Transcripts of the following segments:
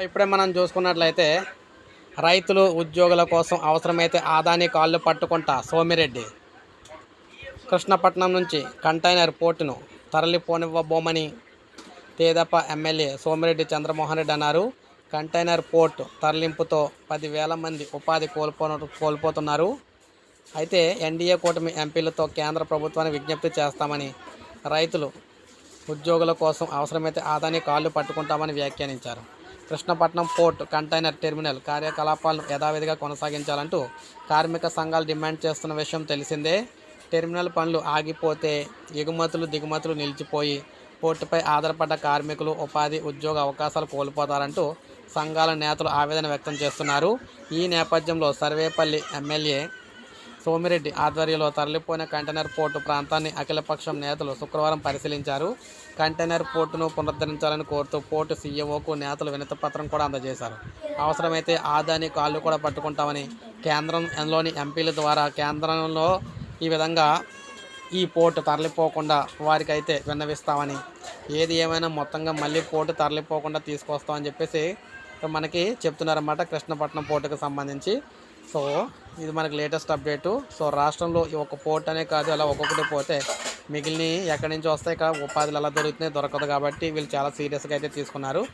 ఇప్పుడే మనం చూసుకున్నట్లయితే రైతులు ఉద్యోగుల కోసం అవసరమైతే ఆదాని కాళ్ళు పట్టుకుంటా సోమిరెడ్డి. కృష్ణపట్నం నుంచి కంటైనర్ పోర్టును తరలిపోనివ్వబోమని తేదప ఎమ్మెల్యే సోమిరెడ్డి చంద్రమోహన్ రెడ్డి అన్నారు. కంటైనర్ పోర్టు తరలింపుతో పదివేల మంది ఉపాధి కోల్పో కోల్పోతున్నారు. అయితే ఎన్డీఏ కూటమి ఎంపీలతో కేంద్ర ప్రభుత్వాన్ని విజ్ఞప్తి చేస్తామని రైతులు ఉద్యోగుల కోసం అవసరమైతే ఆదాని కాళ్ళు పట్టుకుంటామని వ్యాఖ్యానించారు. కృష్ణపట్నం పోర్ట్ కంటైనర్ టెర్మినల్ కార్యకలాపాలను యథావిధిగా కొనసాగించాలంటూ కార్మిక సంఘాలు డిమాండ్ చేస్తున్న విషయం తెలిసిందే. టెర్మినల్ పనులు ఆగిపోతే ఎగుమతులు దిగుమతులు నిలిచిపోయి పోర్టుపై ఆధారపడ్డ కార్మికులు ఉపాధి ఉద్యోగ అవకాశాలు కోల్పోతారంటూ సంఘాల నేతలు ఆవేదన వ్యక్తం చేస్తున్నారు. ఈ నేపథ్యంలో సర్వేపల్లి ఎమ్మెల్యే సోమిరెడ్డి ఆధ్వర్యంలో తరలిపోయిన కంటైనర్ పోర్టు ప్రాంతాన్ని అఖిలపక్షం నేతలు శుక్రవారం పరిశీలించారు. కంటైనర్ పోర్టును పునరుద్ధరించాలని కోరుతూ పోర్టు సీఈఓకు నేతలు వినతిపత్రం కూడా అందజేశారు. అవసరమైతే ఆదాని కాళ్ళు కూడా పట్టుకుంటామని కేంద్రంలోని ఎంపీల ద్వారా కేంద్రంలో ఈ విధంగా ఈ పోర్టు తరలిపోకుండా వారికైతే విన్నవిస్తామని ఏది ఏమైనా మొత్తంగా మళ్ళీ పోర్టు తరలిపోకుండా తీసుకొస్తామని చెప్పేసి మనకి చెప్తున్నారన్నమాట కృష్ణపట్నం పోర్టుకు సంబంధించి. సో ఇది మనకి లేటెస్ట్ అప్డేటు సో రాష్ట్రంలో ఈ ఒక పోర్ట్ అనే కాదు అలా ఒక్కొక్కటి పోతే మిగిలిన ఎక్కడి నుంచి వస్తాయి ఇక్కడ ఉపాధులు ఎలా దొరుకుతున్నాయి దొరకదు కాబట్టి వీళ్ళు చాలా సీరియస్గా అయితే తీసుకున్నారు.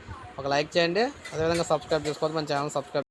ఒక లైక్ చేయండి. అదేవిధంగా సబ్స్క్రైబ్ చేసుకోవద్దు మన ఛానల్ సబ్స్క్రైబ్